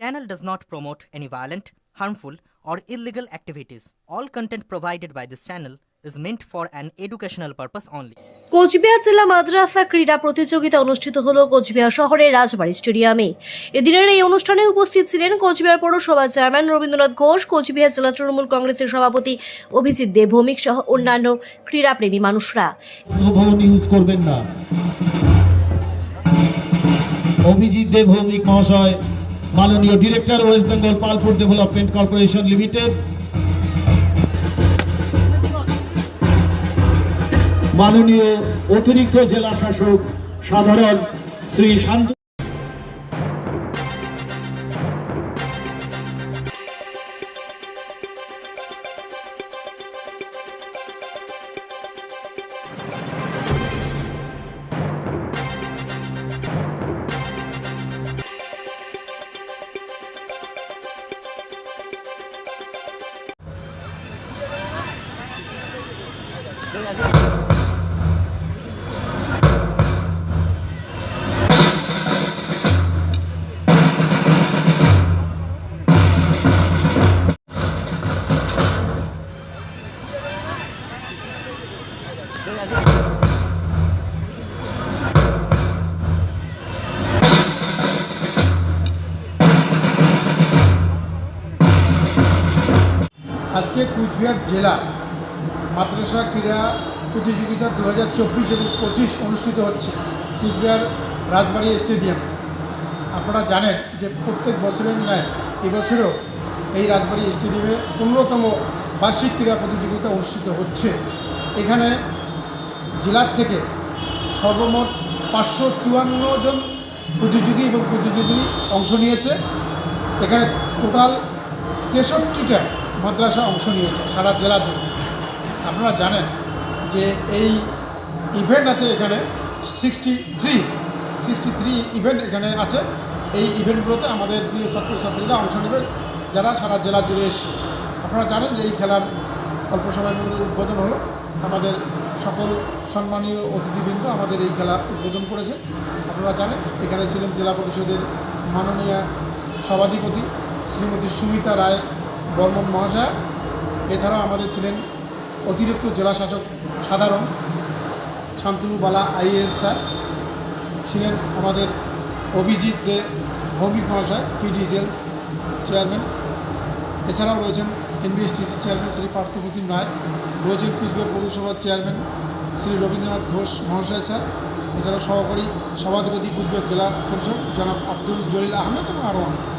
channel does not promote any violent, harmful, or illegal activities. All content provided by this channel is meant for an educational purpose only. Cooch Behar জেলা মাদ্রাসা ক্রীড়া প্রতিযোগিতা অনুষ্ঠিত হল কোচবিহার শহরের রাজবাড়ী স্টেডিয়ামে এদিনের এই অনুষ্ঠানে উপস্থিত ছিলেন কোচবিহার পৌরসভার চেয়ারম্যান রবীন্দ্রনাথ ঘোষ কোচবিহার জেলা তৃণমূল কংগ্রেসের সভাপতি অভিজিৎ দেব ভৌমিক সহ অন্যান্য ক্রীড়াপ্রেমী মানুষরা অভিজিৎ দেব ভৌমিক মহাশয় মাননীয় director West Bengal Palpur development corporation limited. মাননীয় অতিরিক্ত জেলা শাসক সাধারণ শ্রী শান্ত আজকে কুচবিহার জেলা মাদ্রাসা ক্রীড়া প্রতিযোগিতা দু হাজার চব্বিশ এবং পঁচিশ অনুষ্ঠিত হচ্ছে কুচবিহার রাজবাড়ি স্টেডিয়াম। আপনারা জানেন যে প্রত্যেক বছরের ন্যায় এবছরও এই রাজবাড়ি স্টেডিয়ামে পনেরোতম বার্ষিক ক্রীড়া প্রতিযোগিতা অনুষ্ঠিত হচ্ছে। এখানে জেলার থেকে সর্বমোট পাঁচশো চুয়ান্ন জন প্রতিযোগী এবং প্রতিযোগী অংশ নিয়েছে। এখানে টোটাল তেষট্টিটা মাদ্রাসা অংশ নিয়েছে সারা জেলা জুড়ে আপনারা জানেন যে এই ইভেন্ট আছে এখানে sixty three sixty three event এখানে আছে। এই ইভেন্টগুলোতে আমাদের প্রিয় ছাত্রছাত্রীরা অংশ নেবে, যারা সারা জেলা জুড়ে এসে। আপনারা জানেন যে এই খেলার অল্প সময়ের মধ্যে উদ্বোধন হলো। আমাদের সকল সম্মানীয় অতিথিবৃন্দ আমাদের এই খেলা উদ্বোধন করেছে। আপনারা জানেন, এখানে ছিলেন জেলা পরিষদের মাননীয় সভাধিপতি শ্রীমতী সুমিতা রায় বর্মন মহাশয়া। এছাড়াও আমাদের ছিলেন অতিরিক্ত জেলা শাসক সাধারণ শান্তনু বালা স্যার, ছিলেন আমাদের অভিজিৎ দে, ভৌমিক মহাশয়, পিডিসিএল চেয়ারম্যান। এছাড়াও রয়েছেন এনবিএসটিসি চেয়ারম্যান শ্রী পার্থপ্রতিম রায়, রয়েছেন কুচবিহার পৌরসভার চেয়ারম্যান শ্রী রবীন্দ্রনাথ ঘোষ মহাশয় স্যার। এছাড়াও সহকারী সভাধিপতি কুচবিহার জেলা পরিষদ জনাব আব্দুল জলিল আহমেদ এবং আরও অনেকে।